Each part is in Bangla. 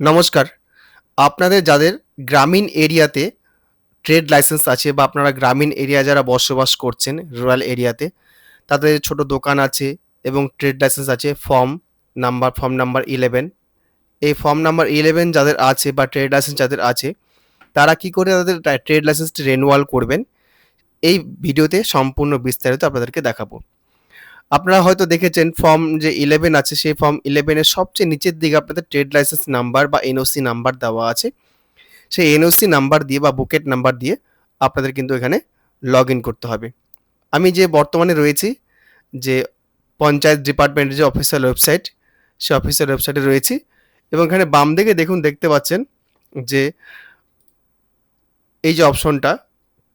নমস্কার। আপনাদের যাদের গ্রামীণ এরিয়াতে ট্রেড লাইসেন্স আছে বা আপনারা গ্রামীণ এরিয়া যারা বসবাস করছেন রুরাল এরিয়াতে, তাদের ছোট দোকান আছে এবং ট্রেড লাইসেন্স আছে form number form number eleven এই ফর্ম নাম্বার ইলেভেন যাদের আছে বা ট্রেড লাইসেন্স যাদের আছে, তারা কি করে তাদের ট্রেড লাইসেন্সটি রেনুয়াল করবেন? এই ভিডিওতে সম্পূর্ণ বিস্তারিত আপনাদেরকে দেখাবো। আপনারা হয়তো দেখেছেন ফর্ম যে ইলেভেন আছে, সেই ফর্ম ইলেভেনের সবচেয়ে নিচের দিকে আপনাদের ট্রেড লাইসেন্স নাম্বার বা এনওসি নাম্বার দেওয়া আছে। সেই এনওসি নাম্বার দিয়ে বা বুকেট নাম্বার দিয়ে আপনাদের কিন্তু এখানে লগ ইন করতে হবে। আমি যে বর্তমানে রয়েছি, যে পঞ্চায়েত ডিপার্টমেন্টের যে অফিসিয়াল ওয়েবসাইট সে অফিসিয়াল ওয়েবসাইটে রয়েছি এবং এখানে বাম দিকে দেখুন, দেখতে পাচ্ছেন যে এই যে অপশনটা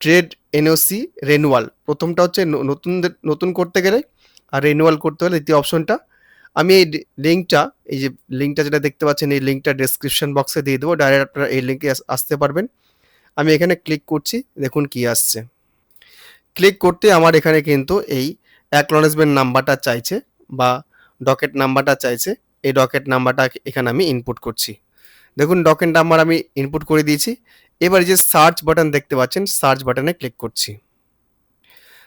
ট্রেড এনওসি রেনুয়াল প্রথমটা হচ্ছে নতুন নতুন করতে গেলে আর রিনিউয়াল করতে হলে দ্বিতীয় অপশনটা আমি এই লিঙ্কটা এই যে লিঙ্কটা যেটা দেখতে পাচ্ছেন, এই লিঙ্কটা ডেসক্রিপশন বক্সে দিয়ে দেবো ডাইরেক্ট আপনারা এই লিঙ্কে আসতে পারবেন। আমি এখানে ক্লিক করছি, দেখুন কি আসছে। ক্লিক করতে আমার এখানে কিন্তু এই অ্যাকনলেজমেন্ট নাম্বারটা চাইছে বা ডকেট নাম্বারটা চাইছে, এই ডকেট নাম্বারটা এখানে আমি ইনপুট করছি। দেখুন ডকেট নাম্বার আমি ইনপুট করে দিয়েছি। এবার যে সার্চ বাটন দেখতে পাচ্ছেন সার্চ বাটনে ক্লিক করছি।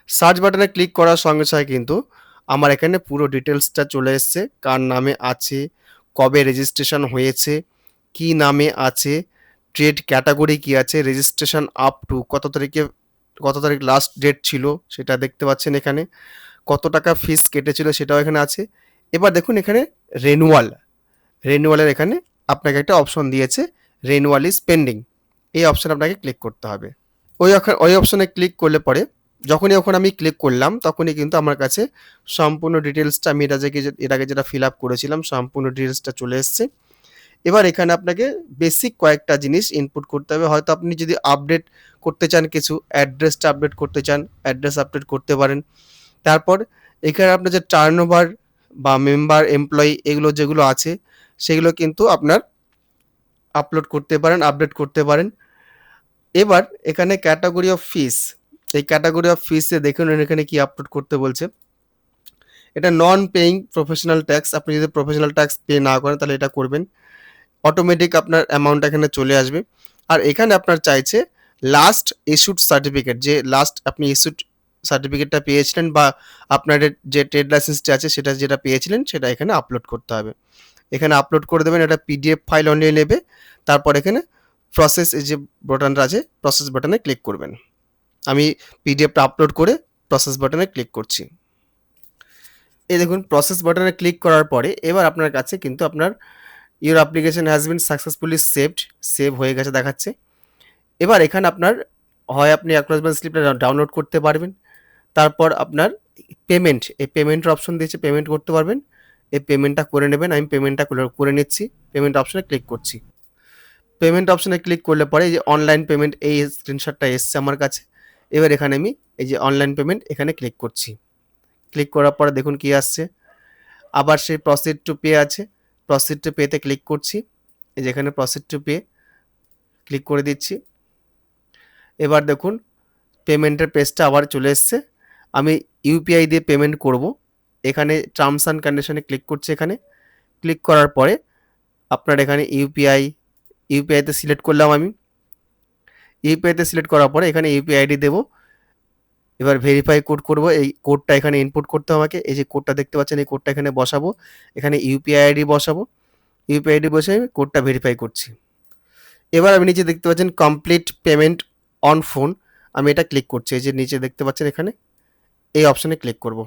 সার্চ বাটনে ক্লিক করার সঙ্গে সঙ্গে কিন্তু আমার এখানে পুরো ডিটেলসটা চলে এসছে, কার নামে আছে, কবে রেজিস্ট্রেশন হয়েছে, কি নামে আছে ট্রেড ক্যাটাগরি কি আছে রেজিস্ট্রেশন আপ টু কত তারিখে, কত তারিখ লাস্ট ডেট ছিল সেটা দেখতে পাচ্ছেন এখানে, কত টাকা ফিস কেটেছিল সেটাও এখানে আছে। এবার দেখুন এখানে রেনুয়াল রেনুয়ালের এখানে আপনাকে একটা অপশন দিয়েছে রেনুয়াল ইজ পেন্ডিং এই অপশন আপনাকে ক্লিক করতে হবে। ওই ওই অপশনে ক্লিক করলে পরে যখনই ওখানে আমি ক্লিক করলাম, তখনই কিন্তু আমার কাছে সম্পূর্ণ ডিটেলসটা আমি এটা যে- এর আগে যেটা ফিল আপ করেছিলাম, সম্পূর্ণ ডিটেলসটা চলে এসছে। এবার এখানে আপনাকে বেসিক কয়েকটা জিনিস ইনপুট করতে হবে। হয়তো আপনি যদি আপডেট করতে চান, কিছু অ্যাড্রেসটা আপডেট করতে চান অ্যাড্রেস আপডেট করতে পারেন। তারপর এখানে আপনার যে টার্ন ওভার বা মেম্বার এমপ্লয়ি এগুলো যেগুলো আছে, সেগুলো কিন্তু আপনার আপলোড করতে পারেন আপডেট করতে পারেন। এবার এখানে ক্যাটাগরি অফ ফিস এই ক্যাটাগরি অফ ফিসে দেখুন এখানে কি আপলোড করতে বলছে। এটা নন পেইং প্রফেশনাল ট্যাক্স আপনি যদি প্রফেশনাল ট্যাক্স পে না করেন, তাহলে এটা করবেন। অটোমেটিক আপনার অ্যামাউন্ট এখানে চলে আসবে। আর এখানে আপনার চাইছে লাস্ট ইস্যুড সার্টিফিকেট যে লাস্ট আপনি ইস্যুড সার্টিফিকেটটা পেয়েছিলেন বা আপনার যে ট্রেড লাইসেন্সটা আছে, সেটা যেটা পেয়েছিলেন, সেটা এখানে আপলোড করতে হবে। এখানে আপলোড করে দেবেন, এটা পিডিএফ ফাইল অনিয়ে নেবে। তারপর এখানে প্রসেস এই যে বাটনটা আছে প্রসেস বাটনে ক্লিক করবেন। আমি পিডিএফটা আপলোড করে প্রসেস বাটনে ক্লিক করছি। এই দেখুন প্রসেস বাটনে ক্লিক করার পরে এবার আপনার কাছে কিন্তু আপনার your application has been successfully saved save হয়ে গেছে দেখাচ্ছে। এবার এখানে আপনার হয় আপনি অ্যাকনোলেজমেন্ট স্লিপটা ডাউনলোড করতে পারবেন। তারপর আপনার পেমেন্ট এই পেমেন্টের অপশন দিয়েছে পেমেন্ট করতে পারবেন। এই পেমেন্টটা করে নেবেন, আমি পেমেন্টটা করে নিচ্ছি পেমেন্ট অপশনে ক্লিক করছি। পেমেন্ট অপশনে ক্লিক করলে পরে এই যে অনলাইন পেমেন্ট এই স্ক্রিনশটটা এসছে আমার কাছে। এবার এখানে আমি এই যে অনলাইন পেমেন্ট এখানে ক্লিক করছি। ক্লিক করার পরে দেখুন কি আসছে। আবার সেই প্রসিড টু পে আছে। প্রসিড টু পেতে ক্লিক করছি। এই যে এখানে প্রসিড টু পে ক্লিক করে দিচ্ছি। এবার দেখুন পেমেন্টের পেজটা আবার চলে এসছে। আমি ইউপিআই দিয়ে পেমেন্ট করব। এখানে টার্মস অ্যান্ড কন্ডিশনে ক্লিক করছি এখানে। ক্লিক করার পরে আপনার এখানে ইউপিআই ইউপিআইতে সিলেক্ট করলাম আমি। ইউপিআইতে সিলেক্ট করার পরে এখানে ইউপিআই আইডি দেবো। এবার ভেরিফাই কোড করব। এই কোডটা এখানে ইনপুট করতে হবে আমাকে। এই যে কোডটা দেখতে পাচ্ছেন, এই কোডটা এখানে বসাবো। এখানে ইউপিআই আইডি বসাবো। ইউপিআই আইডি বসে আমি কোডটা ভেরিফাই করছি। এবার আমি নিচে দেখতে পাচ্ছেন কমপ্লিট পেমেন্ট অন ফোন আমি এটা ক্লিক করছি। এই যে নিচে দেখতে পাচ্ছেন এখানে, এই অপশানে ক্লিক করব।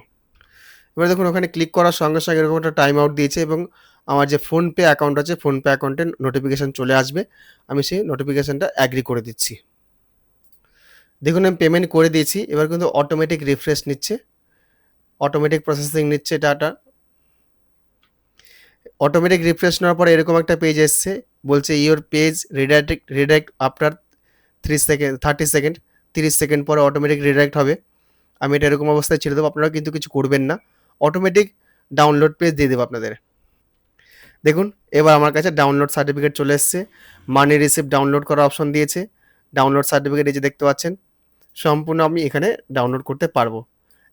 এবার দেখুন, ওখানে ক্লিক করার সঙ্গে সঙ্গে এরকম একটা টাইম আউট দিয়েছে এবং আমার যে ফোনপে অ্যাকাউন্ট আছে, ফোনপে অ্যাকাউন্টে নোটিফিকেশান চলে আসবে। আমি সেই নোটিফিকেশানটা অ্যাগ্রি করে দিচ্ছি। দেখুন, আমি পেমেন্ট করে দিয়েছি। এবার কিন্তু অটোমেটিক রিফ্রেশ নিচ্ছে। অটোমেটিক প্রসেসিং নিচ্ছে ডাটা অটোমেটিক রিফ্রেশ নেওয়ার পরে এরকম একটা পেজ এসছে। বলছে your page redirect redirect after three second thirty second তিরিশ সেকেন্ড পরে অটোমেটিক রিডাইরেক্ট হবে। আমি এটা এরকম অবস্থায় ছেড়ে দেবো। আপনারা কিন্তু কিছু করবেন না। অটোমেটিক ডাউনলোড পেজ দিয়ে দেবো আপনাদের। দেখুন, এবার আমার কাছে ডাউনলোড সার্টিফিকেট চলে এসছে। মানি রিসিপ্ট ডাউনলোড করার অপশন দিয়েছে। ডাউনলোড সার্টিফিকেট এই যে দেখতে পাচ্ছেন, সম্পূর্ণ আমি এখানে ডাউনলোড করতে পারব।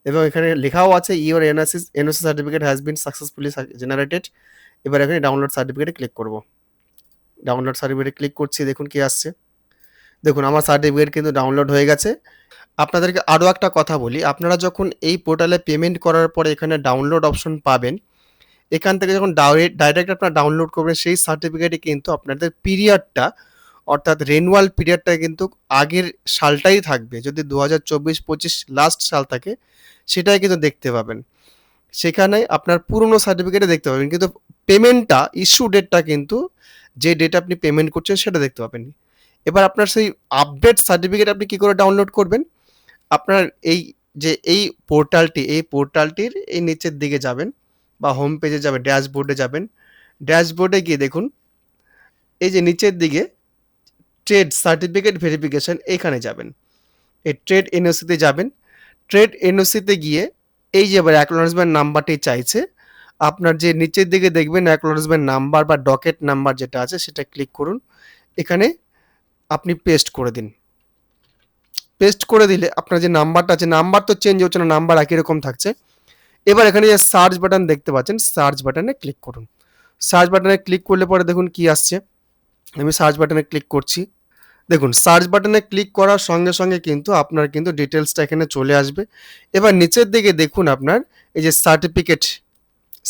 এবং এখানে লেখাও আছে your এনএসিস NOC certificate has been successfully generated এবার এখানে ডাউনলোড সার্টিফিকেটে ক্লিক করব। ডাউনলোড সার্টিফিকেটে ক্লিক করছি, দেখুন কি আসছে। দেখুন, আমার সার্টিফিকেট কিন্তু ডাউনলোড হয়ে গেছে। আপনাদেরকে আরও একটা কথা বলি, আপনারা যখন এই পোর্টালে পেমেন্ট করার পরে এখানে ডাউনলোড অপশন পাবেন এখান থেকে যখন ডাইরেক্ট ডাইরেক্ট আপনারা ডাউনলোড করবেন, সেই সার্টিফিকেটে কিন্তু আপনাদের পিরিয়ডটা অর্থাৎ রেনুয়াল পিরিয়ডটা কিন্তু আগের সালটাই থাকবে। যদি দু হাজার চব্বিশ, পঁচিশ লাস্ট সাল থাকে, সেটাই কিন্তু দেখতে পাবেন। সেখানে আপনার পুরনো সার্টিফিকেটে দেখতে পাবেন, কিন্তু পেমেন্টটা ইস্যু ডেটটা কিন্তু যে ডেট আপনি পেমেন্ট করছেন, সেটা দেখতে পাবেন। এবার আপনার সেই আপডেট সার্টিফিকেট আপনি কি করে ডাউনলোড করবেন? আপনার এই যে, এই পোর্টালটি এই পোর্টালটির এই নিচের দিকে যাবেন। বা হোম পেজে যাবেন ড্যাশবোর্ডে যাবেন। ড্যাশবোর্ডে গিয়ে দেখুন, এই যে নিচের দিকে ট্রেড সার্টিফিকেট ভেরিফিকেশন এখানে যাবেন। এই ট্রেড এনওসিতে যাবেন। ট্রেড এনওসিতে গিয়ে এই যে এবার অ্যাকনোলেজমেন্ট নাম্বারটি চাইছে, আপনার যে নিচের দিকে দেখবেন অ্যাকনোলেজমেন্ট নাম্বার বা ডকেট নাম্বার যেটা আছে সেটা ক্লিক করুন। এখানে আপনি পেস্ট করে দিন। পেস্ট করে দিলে আপনার যে নাম্বারটা আছে নাম্বার তো চেঞ্জ হচ্ছে না নাম্বার একই রকম থাকছে। এবার এখানে যে সার্চ বাটন দেখতে পাচ্ছেন সার্চ বাটনে ক্লিক করুন। সার্চ বাটনে ক্লিক করলে পরে দেখুন কি আসছে। আমি সার্চ বাটনে ক্লিক করছি। দেখুন সার্চ বাটনে ক্লিক করার সঙ্গে সঙ্গে কিন্তু আপনার কিন্তু ডিটেলসটা এখানে চলে আসবে। এবার নিচের দিকে দেখুন আপনার, এই যে সার্টিফিকেট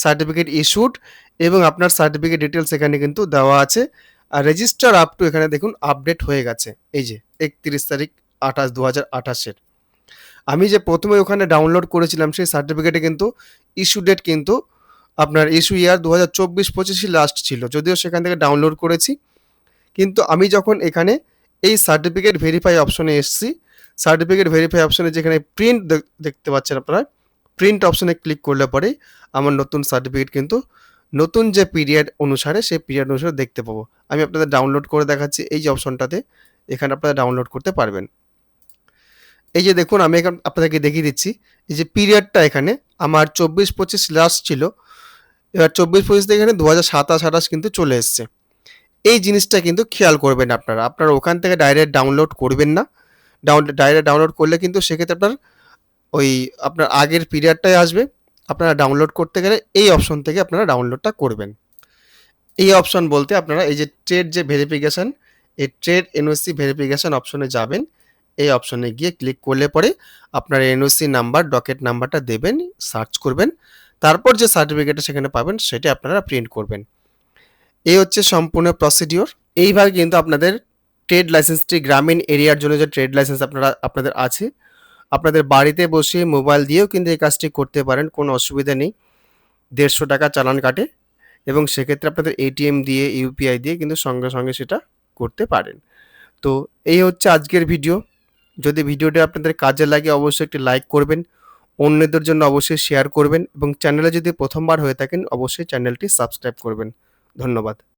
সার্টিফিকেট ইস্যুড এবং আপনার সার্টিফিকেট ডিটেলস এখানে কিন্তু দেওয়া আছে। আর রেজিস্টার আপ টু এখানে দেখুন আপডেট হয়ে গেছে। এই যে একত্রিশ তারিখ আঠাশ দু হাজার আঠাশের। আমি যে প্রথমে ওখানে ডাউনলোড করেছিলাম সেই সার্টিফিকেটে কিন্তু ইস্যু ডেট কিন্তু আপনার ইস্যু ইয়ার দু হাজার চব্বিশ পঁচিশই লাস্ট ছিল। যদিও সেখান থেকে ডাউনলোড করেছি। কিন্তু আমি যখন এখানে এই সার্টিফিকেট ভেরিফাই অপশনে এসেছি সার্টিফিকেট ভেরিফাই অপশনে যেখানে প্রিন্ট দেখতে পাচ্ছেন আপনারা প্রিন্ট অপশনে ক্লিক করলে পরে আমার নতুন সার্টিফিকেট কিন্তু নতুন যে পিরিয়ড অনুসারে সেই পিরিয়ড অনুসারে দেখতে পাবো। আমি আপনাদের ডাউনলোড করে দেখাচ্ছি এই যে অপশনটাতে এখানে আপনারা ডাউনলোড করতে পারবেন। এই যে দেখুন, আমি এখন আপনাদেরকে দেখিয়ে দিচ্ছি। এই যে পিরিয়ডটা এখানে, আমার চব্বিশ পঁচিশ লাস্ট ছিল। এবার চব্বিশ পঁচিশ থেকে এখানে দু হাজার সাতাশ আঠাশ কিন্তু চলে এসছে। এই জিনিসটা কিন্তু খেয়াল করবেন আপনারা। আপনারা ওখান থেকে ডাইরেক্ট ডাউনলোড করবেন না। ডাউন ডাইরেক্ট ডাউনলোড করলে কিন্তু সেক্ষেত্রে আপনার ওই আপনার আগের পিরিয়ডটাই আসবে। আপনারা ডাউনলোড করতে গেলে এই অপশন থেকে আপনারা ডাউনলোডটা করবেন। এই অপশন বলতে আপনারা এই যে ট্রেড যে ভেরিফিকেশান এই ট্রেড এনওসি ভেরিফিকেশান অপশনে যাবেন। এই অপশনে গিয়ে ক্লিক করলে পরে আপনার এনওসি নাম্বার ডকেট নাম্বারটা দেবেন সার্চ করবেন। তারপর যে সার্টিফিকেটটা সেখানে পাবেন, সেটি আপনারা প্রিন্ট করবেন। এই হচ্ছে সম্পূর্ণ প্রসিডিওর এইভাবে কিন্তু আপনাদের ট্রেড লাইসেন্সটি গ্রামীণ এরিয়ার জন্য যে ট্রেড লাইসেন্স আপনারা, আপনাদের আছে, আপনাদের বাড়িতে বসে মোবাইল দিয়েও কিন্তু এই কাজটি করতে পারেন, কোনো অসুবিধা নেই। দেড়শো টাকা চালান কাটে এবং সেক্ষেত্রে আপনাদের এটিএম দিয়ে ইউপিআই দিয়ে কিন্তু সঙ্গে সঙ্গে সেটা করতে পারেন। তো এই হচ্ছে আজকের ভিডিও যদি ভিডিওটি আপনাদের কাজে লাগে, অবশ্যই একটি লাইক করবেন। অন্যদের জন্য অবশ্যই শেয়ার করবেন এবং চ্যানেলে যদি প্রথমবার হয়ে থাকেন, অবশ্যই চ্যানেলটি সাবস্ক্রাইব করবেন। ধন্যবাদ।